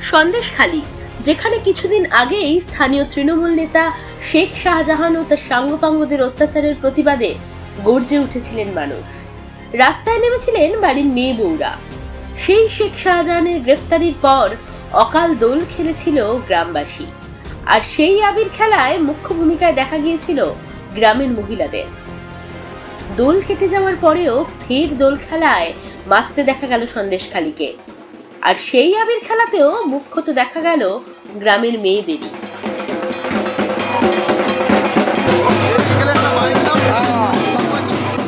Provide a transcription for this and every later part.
সন্দেশখালী যেখানে কিছুদিন আগেই স্থানীয় তৃণমূল নেতা শেখ শাহজাহান ও তার সাঙ্গপাঙ্গদের অত্যাচারের প্রতিবাদে গর্জে উঠেছিলেন মানুষ। রাস্তায় নেমেছিলেন বাড়ির মেয়ে বউরা। সেই শেখ শাহজাহানের গ্রেফতারির পর অকাল দোল খেলেছিল গ্রামবাসী। আর সেই আবির খেলায় মুখ্য ভূমিকায় দেখা গিয়েছিল গ্রামের মহিলাদের। দোল কেটে যাওয়ার পরেও ফের দোল খেলায় মারতে দেখা গেল সন্দেশখালীকে আর সেই আবির খেলাতেও মুখ্যত দেখা গেল গ্রামের মেয়েদেরই।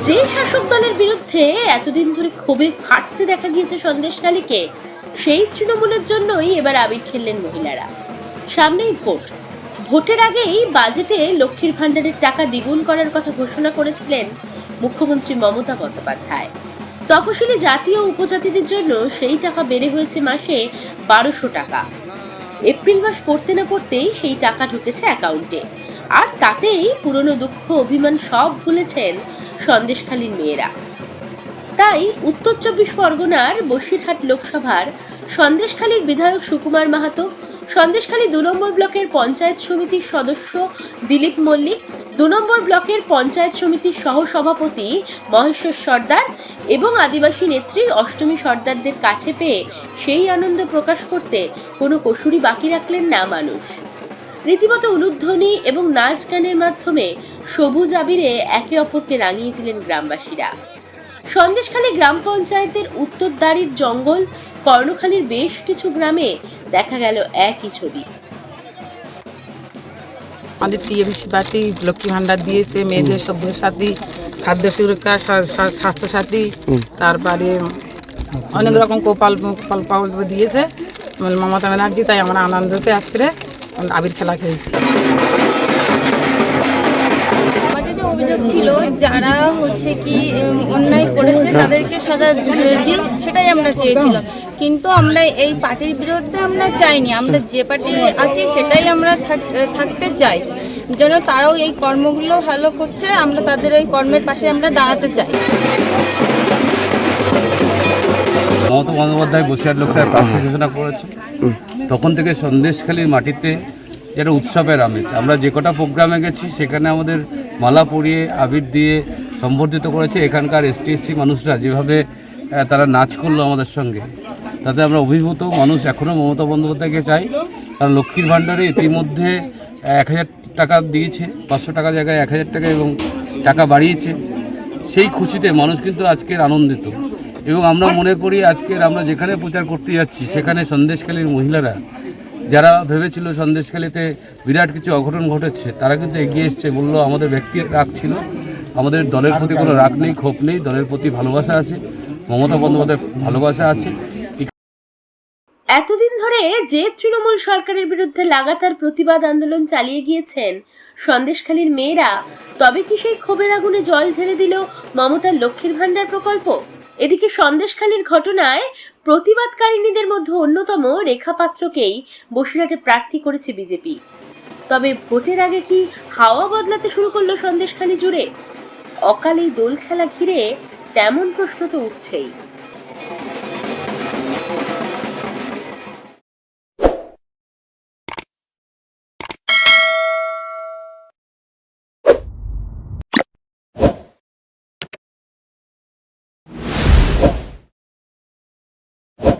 যে শাসক দলের বিরুদ্ধে এতদিন ধরে ক্ষোভে ফাটতে দেখা গিয়েছে সন্দেশখালীকে, সেই তৃণমূলের জন্যই এবার আবির খেললেন মহিলারা। সামনেই ভোট। ভোটের আগেই বাজেটে লক্ষ্মীর ভাণ্ডারের টাকা দ্বিগুণ করার কথা ঘোষণা করেছিলেন মুখ্যমন্ত্রী মমতা বন্দ্যোপাধ্যায়। তফসিলি জাতি ও উপজাতিদের জন্য সেই টাকা বেড়ে হয়েছে মাসে বারোশো টাকা। এপ্রিল মাস পড়তে না পড়তেই সেই টাকা ঢুকেছে অ্যাকাউন্টে। আর তাতেই পুরনো দুঃখ, অভিমান সব ভুলেছেন সন্দেশখালীর মেয়েরা। তাই উত্তর চব্বিশ পরগনার বসিরহাট লোকসভার সন্দেশখালীর বিধায়ক সুকুমার মাহাতো, সন্দেশখালী দু নম্বর ব্লকের পঞ্চায়েত সমিতির সদস্য দিলীপ মল্লিক দু নম্বর ব্লকের পঞ্চায়েত সমিতির সহসভাপতি মহেশ্বর সর্দার এবং আদিবাসী নেত্রী অষ্টমী সর্দারদের কাছে পেয়ে সেই আনন্দ প্রকাশ করতে কোনো কসুরি বাকি রাখলেন না মানুষ। রীতিমতো উলুধ্বনি এবং নাচ গানের মাধ্যমে সবুজ আবিরে একে অপরকে রাঙিয়ে দিলেন গ্রামবাসীরা। সন্দেশখালী গ্রাম পঞ্চায়েতের উত্তরদারির জঙ্গল, কর্ণখালীর বেশ কিছু গ্রামে দেখা গেল একই ছবি। আমাদের টিএমসি পার্টি লক্ষ্মী ভাণ্ডার দিয়েছে মেয়েদের সভ্য সাথী খাদ্য সুরক্ষা স্বাস্থ্য সাথী স্বাস্থ্যসাথী তারপরে অনেক রকম কোপাল কোপাল পাল দিয়েছে মমতা ব্যানার্জি তাই আমরা আনন্দতে আজকে আবির খেলা খেলছি। অভিযোগ ছিল, যারা হচ্ছে কি অন্যায় করেছে, তাদেরকে সাজা দিক সেটাই আমরা চেয়েছিলাম। কিন্তু আমরা এই পার্টির বিরুদ্ধে আমরা চাইনি, আমরা যে পার্টি আছি সেটাই আমরা থাকতে চাই। যেন তারাও এই কর্মগুলো ভালো করছে, আমরা তাদের এই কর্মের পাশে আমরা দাঁড়াতে চাই। মমতা বন্দ্যোপাধ্যায় বসিরহাট লোকসভায় প্রার্থী ঘোষণা করেছে। তখন থেকে সন্দেশখালীর মাটিতে যেটা উৎসবের আমেজ, আমরা যে কটা প্রোগ্রামে গেছি, সেখানে আমাদের মালা পরিয়ে, আবির দিয়ে সম্বর্ধিত করেছে এখানকার এসটি এসসি মানুষরা, যেভাবে তারা নাচ করল আমাদের সঙ্গে। তাতে আমরা অভিভূত মানুষ এখনও মমতা বন্দ্যোপাধ্যায়কে চাই। কারণ লক্ষ্মীর ভাণ্ডারে ইতিমধ্যে এক হাজার টাকা দিয়েছে, পাঁচশো টাকা জায়গায় এক হাজার টাকা এবং টাকা বাড়িয়েছে। সেই খুশিতে মানুষ কিন্তু আজকের আনন্দিত। এবং আমরা মনে করি আজকের আমরা যেখানে প্রচার করতে যাচ্ছি, সেখানে সন্দেশখালীর মহিলারা যারা ভেবেছিল সন্দেশখালীতে বিরাট কিছু অঘটন ঘটেছে, তারা কিন্তু এগিয়ে এসছে, বলল আমাদের ব্যক্তি রাগ ছিল, আমাদের দলের প্রতি কোনো রাগ নেই, ক্ষোভ নেই, দলের প্রতি ভালোবাসা আছে, মমতা বন্দ্যোপাধ্যায় ভালোবাসা আছে। এতদিন ধরে যে তৃণমূল সরকারের বিরুদ্ধে লাগাতার প্রতিবাদ আন্দোলন চালিয়ে গিয়েছেন সন্দেশখালীর মেয়েরা, তবে কি সেই ক্ষোভের আগুনে জল ঢেলে দিল মমতার লক্ষ্মীর ভাণ্ডার প্রকল্প? এদিকে সন্দেশখালীর ঘটনায় প্রতিবাদকারিনীদের মধ্যে অন্যতম রেখা পাত্রকেই বসিরহাটে প্রার্থী করেছে বিজেপি। তবে ভোটের আগে কি হাওয়া বদলাতে শুরু করল সন্দেশখালী জুড়ে? অকালেই দোল খেলা ঘিরে তেমন প্রশ্ন তো উঠছেই।